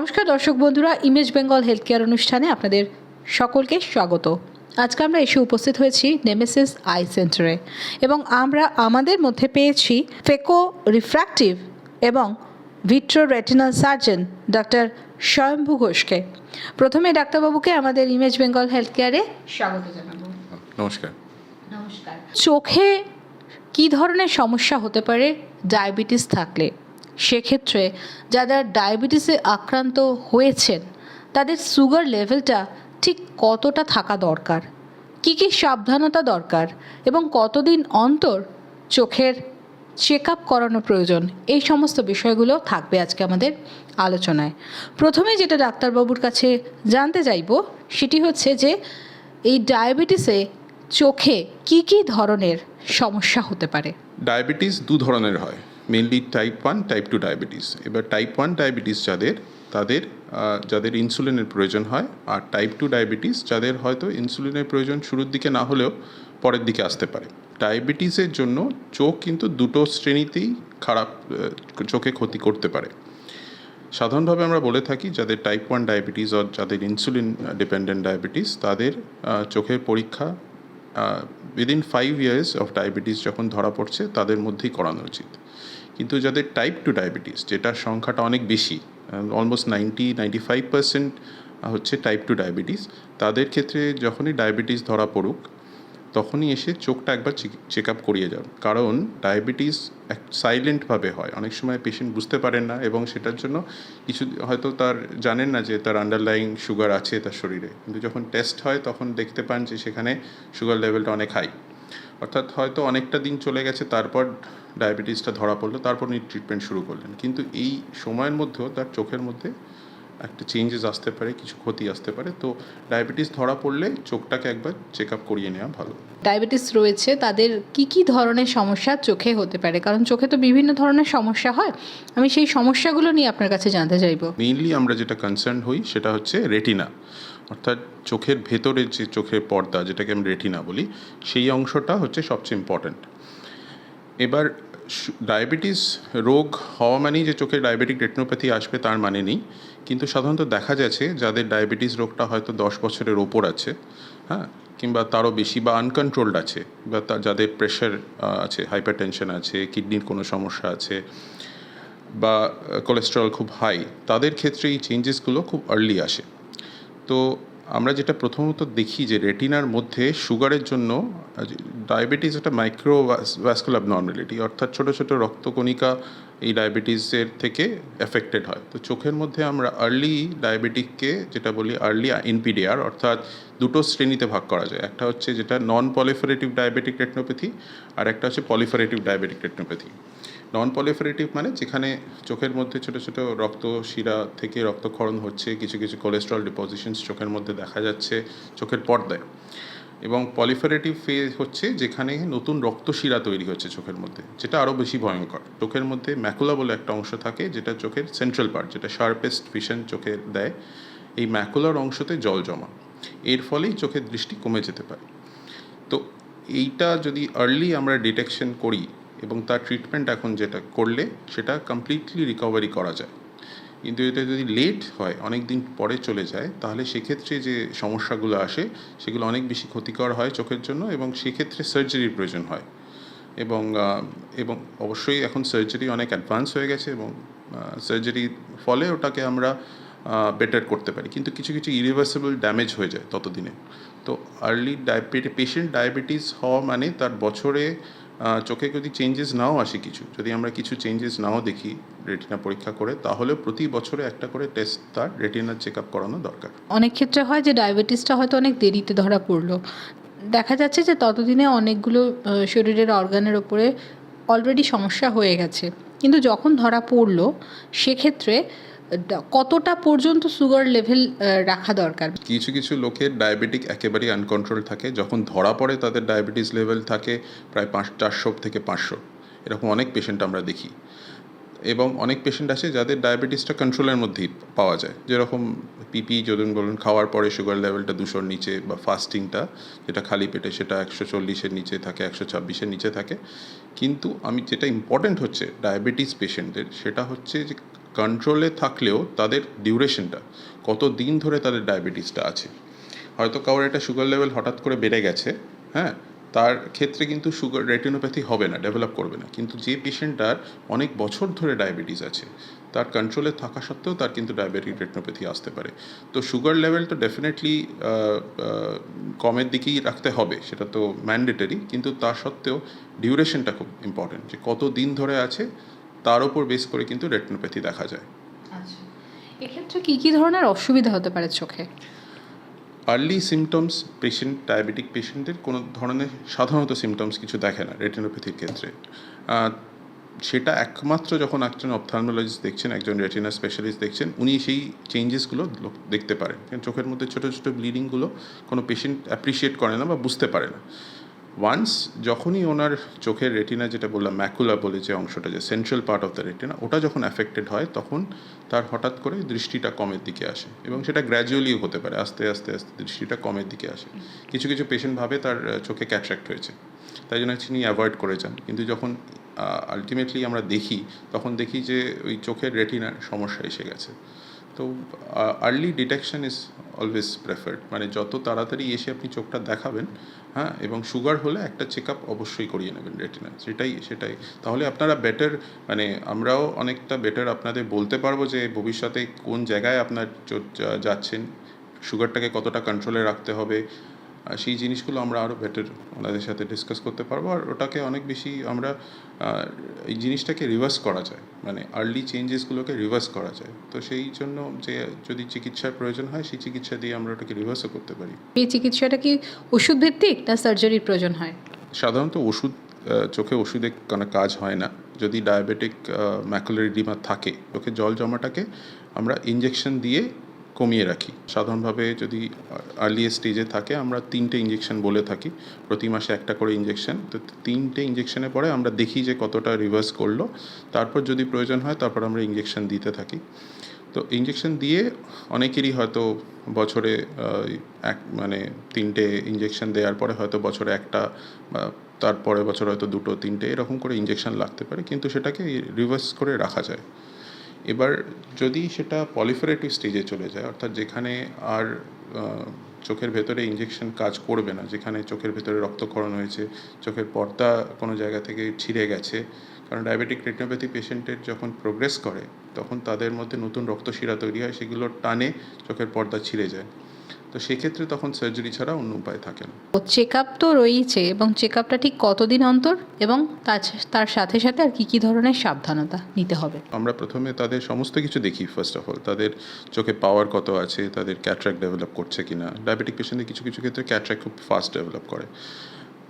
নমস্কার দর্শক বন্ধুরা ইমেজ বেঙ্গল হেলথ কেয়ার অনুষ্ঠানে আপনাদের সকলকে স্বাগত। আজকে আমরা এসে উপস্থিত হয়েছি নেমেসিস আই সেন্টারে এবং আমরা আমাদের মধ্যে পেয়েছি ফেকো রিফ্র্যাক্টিভ এবং vitreo retinal surgeon doctor Swayambhu ঘোষকে। প্রথমে ডাক্তারবাবুকে আমাদের ইমেজ বেঙ্গল হেলথ কেয়ারে স্বাগত জানাব। নমস্কার। নমস্কার। চোখে কি ধরনের সমস্যা হতে পারে? ডায়াবেটিস থাকলে সেক্ষেত্রে যারা ডায়াবেটিসে আক্রান্ত হয়েছেন, তাদের সুগার লেভেলটা ঠিক কতটা থাকা দরকার? কি কি সাবধানতা দরকার? এবং কতদিন অন্তর চোখের চেক আপ করানো প্রয়োজন? এই সমস্ত বিষয়গুলো থাকবে আজকে আমাদের আলোচনায়। প্রথমে যেটা ডাক্তারবাবুর কাছে জানতে চাইব, সেটি হচ্ছে যে এই ডায়াবেটিসে চোখে কি কি ধরনের সমস্যা হতে পারে? ডায়াবেটিস দু ধরনের হয়। Mainly type one type two diabetes এবার টাইপ ওয়ান ডায়াবেটিস যাদের, তাদের যাদের ইনসুলিনের প্রয়োজন হয়, আর টাইপ টু ডায়াবেটিস যাদের হয়তো ইনসুলিনের প্রয়োজন শুরুর দিকে না হলেও পরের দিকে আসতে পারে। ডায়াবেটিসের জন্য চোখ কিন্তু দুটো শ্রেণীতেই খারাপ চোখে ক্ষতি করতে পারে। সাধারণভাবে আমরা বলে থাকি, যাদের টাইপ ওয়ান ডায়াবেটিস অর যাদের ইনসুলিন ডিপেন্ডেন্ট ডায়াবেটিস তাদের চোখের পরীক্ষা within five years of diabetes যখন ধরা পড়ছে, তাদের মধ্যেই করানো উচিত। কিন্তু যাদের টাইপ টু ডায়াবেটিস যেটার সংখ্যাটা অনেক বেশি almost ninety ninety five percent হচ্ছে টাইপ টু ডায়াবেটিস তাদের ক্ষেত্রে যখনই ডায়াবেটিস ধরা পড়ুক তখনই এসে চোখটা একবার চেক আপ করিয়ে যান কারণ ডায়াবেটিস এক সাইলেন্টভাবে হয়। অনেক সময় পেশেন্ট বুঝতে পারেন না এবং সেটার জন্য কিছু হয়তো তার জানেন না যে তার আন্ডারলাইং সুগার আছে তার শরীরে। কিন্তু যখন টেস্ট হয়, তখন দেখতে পান যে সেখানে সুগার লেভেলটা অনেক হাই অর্থাৎ হয়তো অনেকটা দিন চলে গেছে, তারপর ডায়াবেটিসটা ধরা পড়ল, তারপর উনি ট্রিটমেন্ট শুরু করলেন। কিন্তু এই সময়ের মধ্যেও তার চোখের মধ্যে একটা চেঞ্জেস আসতে পারে কিছু ক্ষতি আসতে পারে তো ডায়াবেটিস ধরা পড়লে চোখটাকে একবার চেক আপ করিয়ে নেওয়া ভালো। ডায়াবেটিস রয়েছে তাদের কি কি ধরনের সমস্যা চোখে হতে পারে? কারণ চোখে তো বিভিন্ন ধরনের সমস্যা হয়। আমি সেই সমস্যাগুলো নিয়ে আপনার কাছে জানতে চাইব। মেইনলি আমরা যেটা কনসার্ন হই সেটা হচ্ছে রেটিনা অর্থাৎ চোখের ভেতরে যে চোখের পর্দা যেটাকে আমি রেটিনা বলি সেই অংশটা হচ্ছে সবচেয়ে ইম্পর্ট্যান্ট এবার ডায়াবেটিস রোগ হওয়া মানেই যে চোখে ডায়াবেটিক রেটিনোপ্যাথি আসবে তার মানে নেই। কিন্তু সাধারণত দেখা যাচ্ছে যাদের ডায়াবেটিস রোগটা হয়তো দশ বছরের ওপর আছে হ্যাঁ কিংবা তারও বেশি বা আনকন্ট্রোলড আছে, বা যাদের প্রেশার আছে হাইপার আছে কিডনির কোনো সমস্যা আছে, বা কোলেস্টেরল খুব হাই তাদের ক্ষেত্রে এই চেঞ্জেসগুলো খুব আর্লি আসে। তো আমরা যেটা প্রথমত দেখি যে রেটিনার মধ্যে সুগারের জন্য ডায়াবেটিস একটা মাইক্রো ভ্যাসকুলার নর্মালিটি অর্থাৎ ছোটো ছোটো রক্তকণিকা এই ডায়াবেটিসের থেকে এফেক্টেড হয়। তো চোখের মধ্যে আমরা আর্লি ডায়াবেটিককে যেটা বলি আর্লি এনপিডিআর অর্থাৎ দুটো শ্রেণীতে ভাগ করা যায়। একটা হচ্ছে যেটা নন পলিফারেটিভ ডায়াবেটিক রেটিনোপ্যাথি আর একটা হচ্ছে proliferative diabetic retinopathy non proliferative মানে যেখানে চোখের মধ্যে ছোটো ছোটো রক্ত শিরা থেকে রক্তক্ষরণ হচ্ছে, কিছু কিছু কোলেস্ট্রল ডিপোজিশনস চোখের মধ্যে দেখা যাচ্ছে, চোখের পর্দায়। এবং পলিফারেটিভ ফেজ হচ্ছে যেখানে নতুন রক্তশিরা তৈরি হচ্ছে চোখের মধ্যে, যেটা আরও বেশি ভয়ঙ্কর। চোখের মধ্যে ম্যাকুলা বলে একটা অংশ থাকে, যেটা চোখের সেন্ট্রাল পার্ট যেটা শার্পেস্ট ভিশন চোখে দেয়, এই ম্যাকুলার অংশতে জল জমা। এর ফলেই চোখের দৃষ্টি কমে যেতে পারে। তো এইটা যদি আর্লি আমরা ডিটেকশন করি এবং তার ট্রিটমেন্ট এখন যেটা করলে, সেটা কমপ্লিটলি রিকভারি করা যায়। কিন্তু এটা যদি লেট হয় অনেক দিন পরে চলে যায়, তাহলে সেক্ষেত্রে যে সমস্যাগুলো আসে, সেগুলো অনেক বেশি ক্ষতিকর হয় চোখের জন্য এবং সেক্ষেত্রে সার্জারির প্রয়োজন হয়। এবং এবং অবশ্যই এখন সার্জারি অনেক অ্যাডভান্স হয়ে গেছে এবং সার্জারির ফলে ওটাকে আমরা বেটার করতে পারি। কিন্তু কিছু কিছু ইরিভার্সিবল ড্যামেজ হয়ে যায় ততদিনে। তো আর্লি ডায়াবেটি পেশেন্ট ডায়াবেটিস হওয়া মানে তার বছরে চোখে যদি চেঞ্জেস নাও আসে কিছু, যদি আমরা কিছু চেঞ্জেস নাও দেখি রেটিনা পরীক্ষা করে, তাহলে প্রতি বছরে একটা করে টেস্ট তার রেটিনার চেক আপ করানো দরকার। অনেক ক্ষেত্রে হয় যে ডায়াবেটিসটা হয়তো অনেক দেরিতে ধরা পড়ল। দেখা যাচ্ছে যে ততদিনে অনেকগুলো শরীরের অর্গানের ওপরে অলরেডি সমস্যা হয়ে গেছে। কিন্তু যখন ধরা পড়ল, সেক্ষেত্রে কতটা পর্যন্ত সুগার লেভেল রাখা দরকার? কিছু কিছু লোকের ডায়াবেটিক একেবারেই আনকন্ট্রোল থাকে। যখন ধরা পড়ে তাদের ডায়াবেটিস লেভেল থাকে প্রায় পাঁচ, চারশো থেকে পাঁচশো। এরকম অনেক পেশেন্ট আমরা দেখি। এবং অনেক পেশেন্ট আছে যাদের ডায়াবেটিসটা কন্ট্রোলের মধ্যেই পাওয়া যায়। যেরকম পিপি যদি বলুন খাওয়ার পরে সুগার লেভেলটা দুশোর নিচে বা ফাস্টিংটা যেটা খালি পেটে সেটা একশো চল্লিশের নিচে থাকে, একশো ছাব্বিশের নিচে থাকে। কিন্তু আমি যেটা ইম্পর্ট্যান্ট হচ্ছে ডায়াবেটিস পেশেন্টদের সেটা হচ্ছে যে কন্ট্রোলে থাকলেও তাদের ডিউরেশনটা কত দিন ধরে তাদের ডায়াবেটিসটা আছে। হয়তো কারোর একটা সুগার লেভেল হঠাৎ করে বেড়ে গেছে হ্যাঁ? তার ক্ষেত্রে কিন্তু সুগার রেটিনোপ্যাথি হবে না ডেভেলপ করবে না। কিন্তু যে পেশেন্টটার অনেক বছর ধরে ডায়াবেটিস আছে, তার কন্ট্রোলে থাকা সত্ত্বেও তার কিন্তু ডায়াবেটিক রেটিনোপ্যাথি আসতে পারে। তো সুগার লেভেল তো ডেফিনেটলি কমের দিকেই রাখতে হবে, সেটা তো ম্যান্ডেটারি কিন্তু তা সত্ত্বেও ডিউরেশনটা খুব ইম্পর্টেন্ট যে কত দিন ধরে আছে তার উপর বেস করে কিন্তু রেটিনোপ্যাথি দেখা যায়। আচ্ছা। এক্ষেত্রে কী কী ধরনের অসুবিধা হতে পারে চোখে? আর্লি সিমটমস পেশেন্ট ডায়াবেটিক পেশেন্টের কোনো ধরনের সাধারণত সিমটমস কিছু দেখে না রেটিনোপ্যাথির ক্ষেত্রে। সেটা একমাত্র যখন একজন অপথালমোলজিস্ট দেখছেন একজন রেটিনা স্পেশালিস্ট দেখছেন উনি সেই চেঞ্জেসগুলো দেখতে পারেন। চোখের মধ্যে ছোটো ছোটো ব্লিডিংগুলো কোনো পেশেন্ট অ্যাপ্রিসিয়েট করে না বা বুঝতে পারে না। ওয়ান্স যখনই ওনার চোখের রেটিনা যেটা বললাম ম্যাকুলা বলে যে অংশটা, যে central part of the retina ওটা যখন অ্যাফেক্টেড হয়, তখন তার হঠাৎ করে দৃষ্টিটা কমের দিকে আসে এবং সেটা গ্র্যাজুয়ালিও হতে পারে, আস্তে আস্তে আস্তে দৃষ্টিটা কমের দিকে আসে। কিছু কিছু পেশেন্ট ভাবে তার চোখে ক্যাট্রাক্ট হয়েছে। তাই জন্য তিনি অ্যাভয়েড করে যান। কিন্তু যখন আলটিমেটলি আমরা দেখি, তখন দেখি যে ওই চোখের রেটিনার সমস্যা এসে গেছে। তো early detection is always preferred মানে যত তাড়াতাড়ি এসে আপনি চোখটা দেখাবেন হ্যাঁ এবং সুগার হলে একটা চেক আপ অবশ্যই করিয়ে নেবেন রেটিনা সেটাই সেটাই। তাহলে আপনারা বেটার মানে আমরাও অনেকটা বেটার আপনাদের বলতে পারব যে ভবিষ্যতে কোন জায়গায় আপনার যাচ্ছেন, সুগারটাকে কতটা কন্ট্রোলে রাখতে হবে। সেই জিনিসগুলো আমরা আরও বেটার ওনাদের সাথে ডিসকাস করতে পারব। আর ওটাকে অনেক বেশি আমরা এই জিনিসটাকে রিভার্স করা যায়। মানে আর্লি চেঞ্জেসগুলোকে রিভার্স করা যায়। তো সেই জন্য যে যদি চিকিৎসার প্রয়োজন হয় সেই চিকিৎসা দিয়ে আমরা ওটাকে রিভার্সও করতে পারি। এই চিকিৎসাটা কি ওষুধ ভিত্তিক না সার্জারির প্রয়োজন হয়? সাধারণত ওষুধ চোখে ওষুধে কোনো কাজ হয় না। যদি ডায়াবেটিক ম্যাকুলার ডিমা থাকে চোখে জল জমাটাকে আমরা ইঞ্জেকশন দিয়ে কমিয়ে রাখি। সাধারণভাবে যদি আর্লি স্টেজে থাকে, আমরা তিনটে ইঞ্জেকশন বলে থাকি। প্রতি মাসে একটা করে ইঞ্জেকশন তো তিনটে ইঞ্জেকশনের পরে আমরা দেখি যে কতটা রিভার্স করল। তারপর যদি প্রয়োজন হয়, তারপর আমরা ইঞ্জেকশন দিতে থাকি। তো ইঞ্জেকশন দিয়ে অনেকেরই হয়তো বছরে এক মানে তিনটে ইঞ্জেকশন দেওয়ার পরে হয়তো বছরে একটা তারপরে বছর হয়তো দুটো, তিনটে, এরকম করে ইঞ্জেকশন লাগতে পারে। কিন্তু সেটাকে রিভার্স করে রাখা যায়। এবার যদি সেটা পলিফারেটিভ স্টেজে চলে যায়, অর্থাৎ যেখানে আর চোখের ভেতরে ইঞ্জেকশন কাজ করবে না, যেখানে চোখের ভেতরে রক্তক্ষরণ হয়েছে, চোখের পর্দা কোনো জায়গা থেকে ছিঁড়ে গেছে, কারণ ডায়াবেটিক রেটিনোপ্যাথি পেশেন্টের যখন প্রোগ্রেস করে, তখন তাদের মধ্যে নতুন রক্তশিরা তৈরি হয় সেগুলোর টানে চোখের পর্দা ছিঁড়ে যায়। তো সেক্ষেত্রে তখন সার্জারি ছাড়া অন্য উপায় থাকে না। চেক আপ তো রয়েছে এবং চেক আপটা ঠিক কতদিন অন্তর এবং তার তার সাথে সাথে আর কী কী ধরনের সাবধানতা নিতে হবে? আমরা প্রথমে তাদের সমস্ত কিছু দেখি ফার্স্ট অফ অল তাদের চোখে পাওয়ার কত আছে তাদের ক্যাট্রাক ডেভেলপ করছে কিনা। ডায়াবেটিক পেশেন্টদের কিছু কিছু ক্ষেত্রে ক্যাট্রাক খুব ফাস্ট ডেভেলপ করে।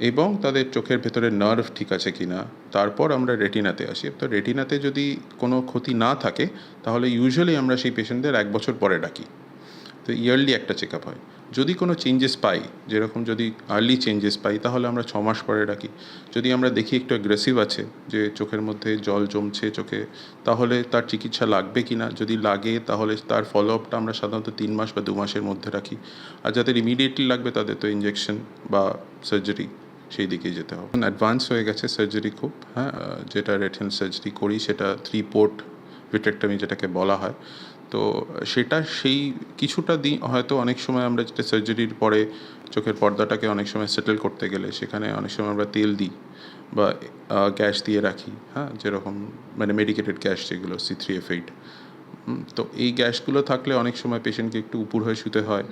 এবং তাদের চোখের ভেতরে নার্ভ ঠিক আছে কি না তারপর আমরা রেটিনাতে আসি। তো রেটিনাতে যদি কোনো ক্ষতি না থাকে তাহলে ইউজুয়ালি আমরা সেই পেশেন্টদের এক বছর পরে ডাকি। তো ইয়ারলি একটা চেক আপ হয়। যদি কোনো চেঞ্জেস পাই, যেরকম যদি আর্লি চেঞ্জেস পাই, তাহলে আমরা ছ মাস পরে রাখি। যদি আমরা দেখি একটু অ্যাগ্রেসিভ আছে, যে চোখের মধ্যে জল জমছে চোখে, তাহলে তার চিকিৎসা লাগবে কি না যদি লাগে, তাহলে তার ফলো আপটা আমরা সাধারণত তিন মাস বা দু মাসের মধ্যে রাখি। আর যাদের ইমিডিয়েটলি লাগবে, তাদের তো ইঞ্জেকশন বা সার্জারি সেই দিকে যেতে হবে। অ্যাডভান্স হয়ে গেছে সার্জারি খুব হ্যাঁ? যেটা রেটেন সার্জারি করি, সেটা থ্রি পোর্ট ভিটেক্টমি যেটাকে বলা হয়। তো সেটা সেই কিছুটা দিন হয়তো অনেক সময় আমরা যেটা সার্জারির পরে চোখের পর্দাটাকে অনেক সময় সেটেল করতে গেলে সেখানে অনেক সময় আমরা তেল দিই বা গ্যাস দিয়ে রাখি হ্যাঁ? যেরকম মানে মেডিকেটেড গ্যাস যেগুলো সি থ্রি এফ এইট তো এই গ্যাসগুলো থাকলে অনেক সময় পেশেন্টকে একটু উপর হয়ে শুতে হয়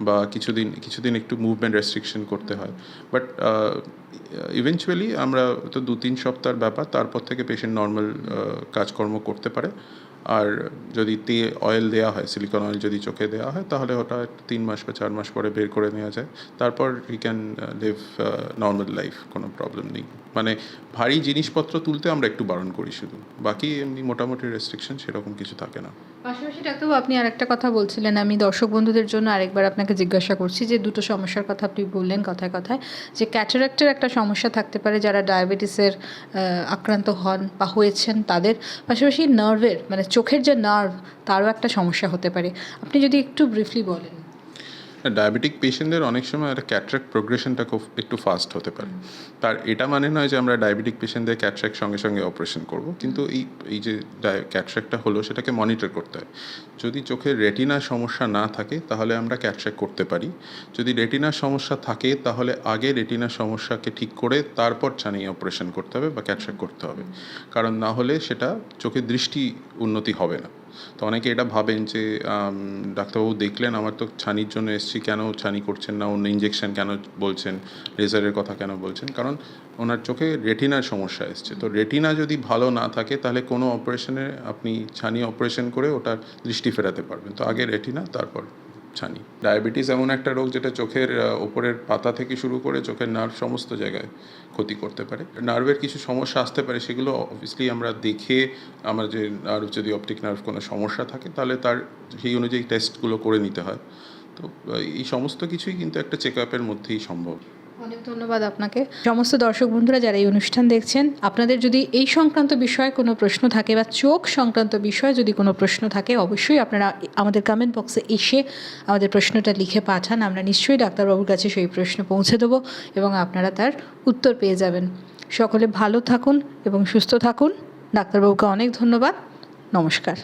বা কিছুদিন কিছুদিন একটু মুভমেন্ট রেস্ট্রিকশন করতে হয়। বাট ইভেনচুয়ালি আমরা তো দু তিন সপ্তাহের ব্যাপার তারপর থেকে পেশেন্ট নর্মাল কাজকর্ম করতে পারে। আর যদি তে অয়েল দেওয়া হয় সিলিকন অয়েল যদি চোখে দেওয়া হয়, তাহলে ওটা তিন মাস বা চার মাস পরে বের করে নেওয়া যায়। তারপর ই ক্যান লিভ নর্মাল লাইফ কোনো প্রবলেম নেই। মানে ভারী জিনিসপত্র তুলতে আমরা একটু বারণ করি শুধু। বাকি এমনি মোটামুটি রেস্ট্রিকশন সেরকম কিছু থাকে না। পাশাপাশি ডাক্তারবাবু, আপনি আরেকটা কথা বলছিলেন। আমি দর্শক বন্ধুদের জন্য আরেকবার আপনাকে জিজ্ঞাসা করছি যে, দুটো সমস্যার কথা আপনি বললেন কথায় কথায়, যে ক্যাটারাক্টের একটা সমস্যা থাকতে পারে যারা ডায়াবেটিসের আক্রান্ত হন বা হয়েছেন তাদের। পাশাপাশি নার্ভের মানে চোখের যে নার্ভ তারও একটা সমস্যা হতে পারে। আপনি যদি একটু ব্রিফলি বলেন। ডায়াবেটিক পেশেন্টদের অনেক সময় একটা ক্যাট্রাক প্রোগ্রেশনটা খুব একটু ফাস্ট হতে পারে। তার এটা মানে নয় যে আমরা ডায়াবেটিক পেশেন্টদের ক্যাট্রাক সঙ্গে সঙ্গে অপারেশন করব, কিন্তু এই এই যে ক্যাট্রাকটা হলো সেটাকে মনিটর করতে হয়। যদি চোখের রেটিনার সমস্যা না থাকে, তাহলে আমরা ক্যাট্রাক করতে পারি। যদি রেটিনার সমস্যা থাকে, তাহলে আগে রেটিনার সমস্যাকে ঠিক করে তারপর ছানিয়ে অপারেশন করতে হবে বা ক্যাট্রাক করতে হবে। কারণ না হলে সেটা চোখের দৃষ্টি উন্নতি হবে না। তো অনেকে এটা ভাবেন যে ডাক্তারবাবু দেখলেন, আমার তো ছানির জন্য এসছি, কেন ছানি করছেন না? অন্য ইঞ্জেকশন কেন বলছেন? লেজারের কথা কেন বলছেন? কারণ ওনার চোখে রেটিনার সমস্যা এসছে। তো রেটিনা যদি ভালো না থাকে, তাহলে কোনো অপারেশনে আপনি ছানি অপারেশন করে ওটার দৃষ্টি ফেরাতে পারবেন। তো আগে রেটিনা তারপর ছানি ডায়াবেটিস এমন একটা রোগ যেটা চোখের ওপরের পাতা থেকে শুরু করে চোখের নার্ভ সমস্ত জায়গায় ক্ষতি করতে পারে। নার্ভের কিছু সমস্যা আসতে পারে, সেগুলো অবভিয়াসলি আমরা দেখে আমার যে নার্ভ যদি অপটিক নার্ভ কোনো সমস্যা থাকে, তাহলে তার সেই অনুযায়ী টেস্টগুলো করে নিতে হয়। তো এই সমস্ত কিছুই কিন্তু একটা চেক আপের মধ্যেই সম্ভব। অনেক ধন্যবাদ আপনাকে। সমস্ত দর্শক বন্ধুরা যারা এই অনুষ্ঠান দেখছেন, আপনাদের যদি এই সংক্রান্ত বিষয়ে কোনো প্রশ্ন থাকে বা চোখ সংক্রান্ত বিষয়ে যদি কোনো প্রশ্ন থাকে, অবশ্যই আপনারা আমাদের কমেন্ট বক্সে এসে আমাদের প্রশ্নটা লিখে পাঠান। আমরা নিশ্চয়ই ডাক্তারবাবুর কাছে সেই প্রশ্ন পৌঁছে দেবো এবং আপনারা তার উত্তর পেয়ে যাবেন। সকলে ভালো থাকুন এবং সুস্থ থাকুন। ডাক্তারবাবুকে অনেক ধন্যবাদ। নমস্কার।